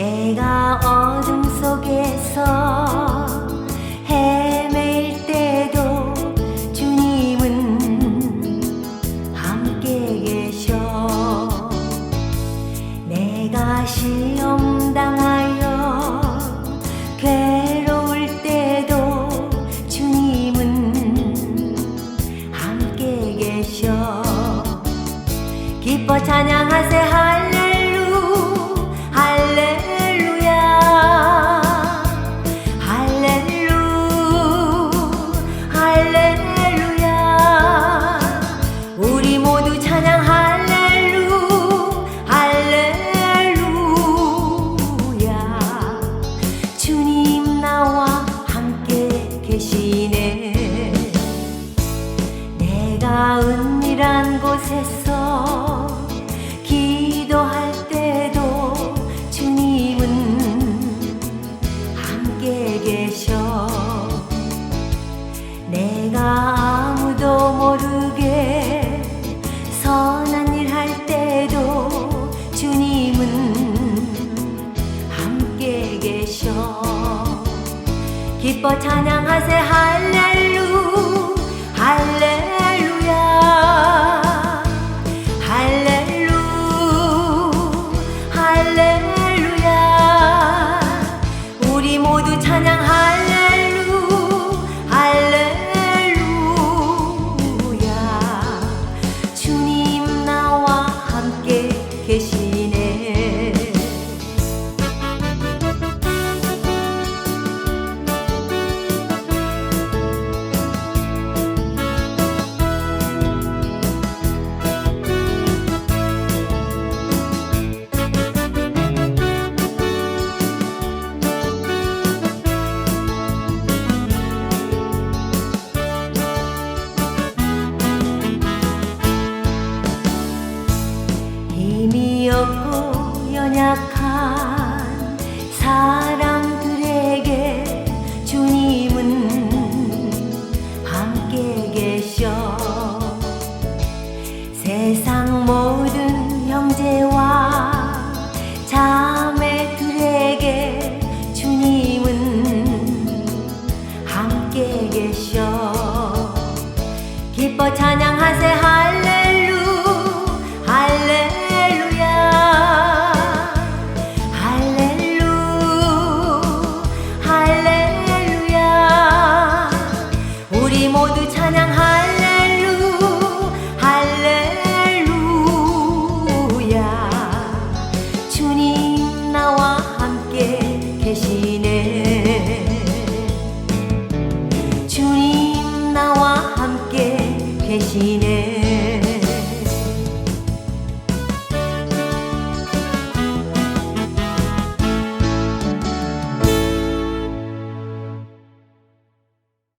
내가 어둠 속에서 헤맬 때도 주님은 함께 계셔. 내가 시험 당하여 괴로울 때도 주님은 함께 계셔. 기뻐 찬양하세 하여 먼이란 곳에서 기도할 때도 주님은 함께 계셔. 내가 아무도 모르게 선한 일 할 때도 주님은 함께 계셔. 기뻐 찬양하세 할렐 계셔 기뻐 찬양하세 할 しね